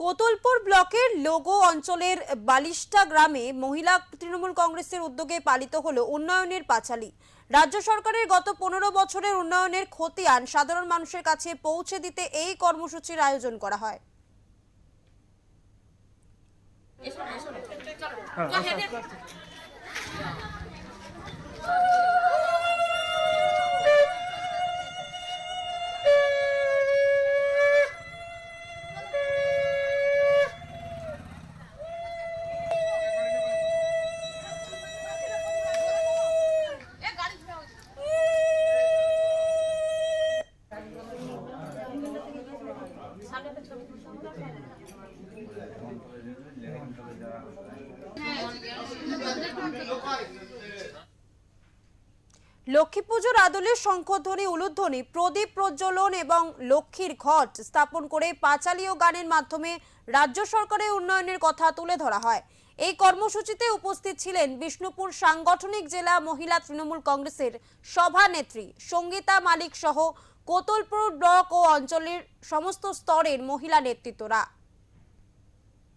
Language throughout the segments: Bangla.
কোতলপুর ব্লকের লোগো অঞ্চলের বালিষ্টা গ্রামে মহিলা তৃণমূল কংগ্রেসের উদ্যোগে পালিত হলো উন্নয়নের পাঁচালী। রাজ্য সরকারের গত পনেরো বছরের উন্নয়নের খতিয়ান সাধারণ মানুষের কাছে পৌঁছে দিতে এই কর্মসূচির আয়োজন করা হয়। লক্ষ্মী পুজোর আদলে শঙ্খধ্বনি উলুধ্বনি, প্রদীপ প্রজ্বলন এবং লক্ষ্মীর ঘট স্থাপন করে পাঁচালী ও গানের মাধ্যমে রাজ্য সরকারের উন্নয়নের কথা তুলে ধরা হয়। এই কর্মসূচিতে উপস্থিত ছিলেন বিষ্ণুপুর সাংগঠনিক জেলা মহিলা তৃণমূল কংগ্রেসের সভানেত্রী সঙ্গীতা মালিক সহ কোতলপুর ব্লক ও অঞ্চলের সমস্ত স্তরের মহিলা নেতৃত্বরা।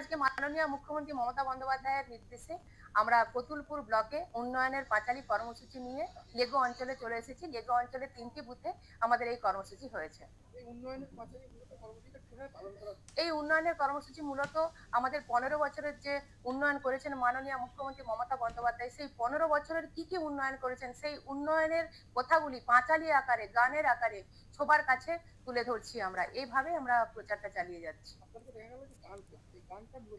আজকে মাননীয় মুখ্যমন্ত্রী মমতা বন্দ্যোপাধ্যায়ের নির্দেশে আমরা কতুলপুর ব্লকে উন্নয়নের পাঁচালী কর্মসূচি নিয়ে লেগো অঞ্চলে চলে এসেছি। লেগো অঞ্চলে তিনটি বুথে আমাদের এই কর্মসূচি হয়েছে। এই উন্নয়নের কর্মসূচি মূলত আমাদের পনেরো বছরের যে উন্নয়ন করেছেন মাননীয় মুখ্যমন্ত্রী মমতা বন্দ্যোপাধ্যায় সেই পনেরো বছরের কি কি উন্নয়ন করেছেন সেই উন্নয়নের কথাগুলি পাঁচালী আকারে গানের আকারে সবার কাছে তুলে ধরছি আমরা। এইভাবে আমরা প্রচারটা চালিয়ে যাচ্ছি।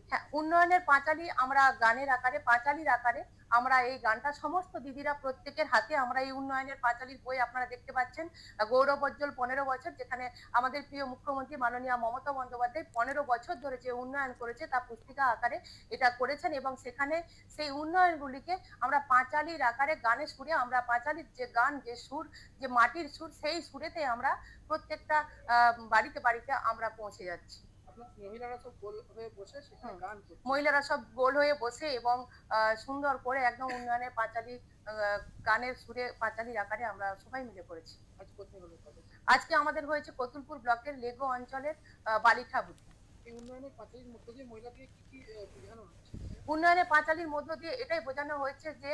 হ্যাঁ উন্নয়নের পাঁচালী আমরা গানের আকারে, পাঁচালীর আকারে আমরা এই গানটা সমস্ত দিদিরা প্রত্যেকের হাতে আমরা এই উন্নয়নের পাঁচালীর বই আপনারা দেখতে পাচ্ছেন। গৌরব গৌরবজ্জ্বল পনেরো বছর, যেখানে আমাদের প্রিয় মুখ্যমন্ত্রী মাননীয় মমতা বন্দ্যোপাধ্যায় পনেরো বছর ধরে যে উন্নয়ন করেছে, তা পুস্তিকা আকারে এটা করেছেন এবং সেখানে সেই উন্নয়নগুলিকে আমরা পাঁচালীর আকারে গানে সুরে, আমরা পাঁচালীর যে গান, যে সুর, যে মাটির সুর, সেই সুরেতে আমরা প্রত্যেকটা বাড়িতে বাড়িতে আমরা পৌঁছে যাচ্ছি। মহিলারা সব গোল হয়ে বসে সেখানে গান মহিলারা সব গোল হয়ে বসে এবং সুন্দর করে একদম উন্নয়নের পাঁচালী গানের সুরে পাঁচালীর আকারে আমরা সবাই মিলে করেছি। আজকে আমাদের হয়েছে কতুলপুর ব্লকের লেগো অঞ্চলের বালিখা বুথ। এই উন্নয়নের পাঁচালির মধ্যে দিয়ে মহিলাদের কি কি বোঝানো হচ্ছে উন্নয়নের পাঁচালির মধ্য দিয়ে এটাই বোঝানো হয়েছে যে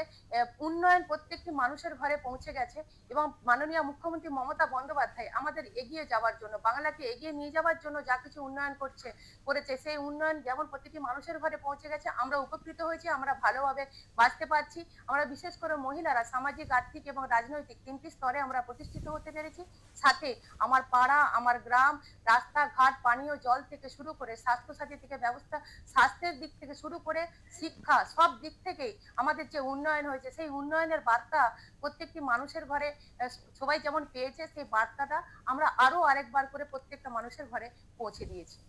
উন্নয়ন প্রত্যেকটি মানুষের ঘরে পৌঁছে গেছে এবং মাননীয় মুখ্যমন্ত্রী মমতা বন্দ্যোপাধ্যায় আমাদের এগিয়ে যাওয়ার জন্য, বাংলাকে এগিয়ে নিয়ে যাওয়ার জন্য যা কিছু উন্নয়ন করছে, করেছে, সেই উন্নয়ন যেমন প্রতিটি মানুষের ঘরে পৌঁছে গেছে, আমরা উপকৃত হয়েছি, আমরা ভালোভাবে বাঁচতে পারছি, আমরা বিশেষ করে মহিলারা সামাজিক, আর্থিক এবং রাজনৈতিক তিনটি স্তরে আমরা প্রতিষ্ঠিত হতে পেরেছি। সাথে আমার পাড়া, আমার গ্রাম, রাস্তাঘাট, পানীয় জল থেকে শুরু করে স্বাস্থ্যসাথী থেকে ব্যবস্থা, স্বাস্থ্যের দিক থেকে শুরু করে শিক্ষা সব দিক থেকেই আমাদের যে উন্নয়ন হয়েছে, সেই উন্নয়নের বার্তা প্রত্যেকটি মানুষের ঘরে সবাই যেমন পেয়েছে সেই বার্তাটা আমরা আরও আরেকবার করে প্রত্যেকটা মানুষের ঘরে পৌঁছে দিয়েছি।